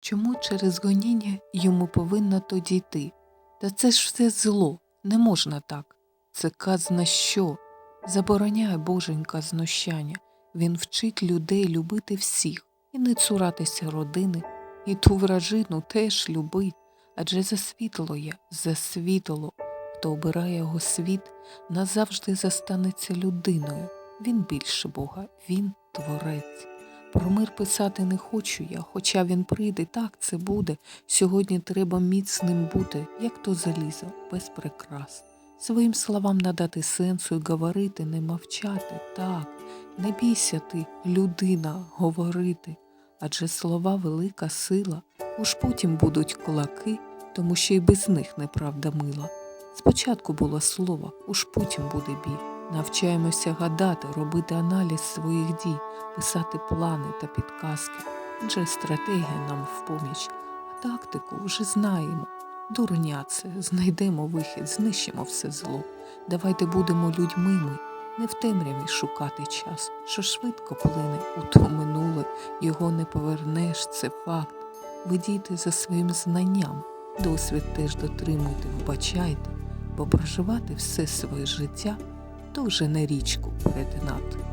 Чому через гоніння йому повинно то дійти? Та це ж все зло, не можна так. Це казна що? Забороняє боженька знущання. Він вчить людей любити всіх і не цуратися родини, і ту вражину теж любить. Адже за світло є, за світло. Хто обирає його світ, назавжди застанеться людиною. Він більше Бога, він творець. Про мир писати не хочу я, хоча він прийде, так це буде. Сьогодні треба міцним бути, як то залізо, без прикрас. Своїм словам надати сенсу і говорити, не мовчати, так, не бійся ти, людина, говорити. Адже слова велика сила, уж потім будуть кулаки, тому що й без них неправда мила. Спочатку було слово, уж потім буде біль. Навчаємося гадати, робити аналіз своїх дій, писати плани та підказки. Адже стратегія нам в поміч, а тактику вже знаємо. Дурня це, знайдемо вихід, знищимо все зло. Давайте будемо людьми ми, не в темряві шукати час, що швидко плине у то минуле, його не повернеш, це факт. Ви дійте за своїм знанням, досвід теж дотримуйте, вбачайте, бо проживати все своє життя то вже не річку перетинати.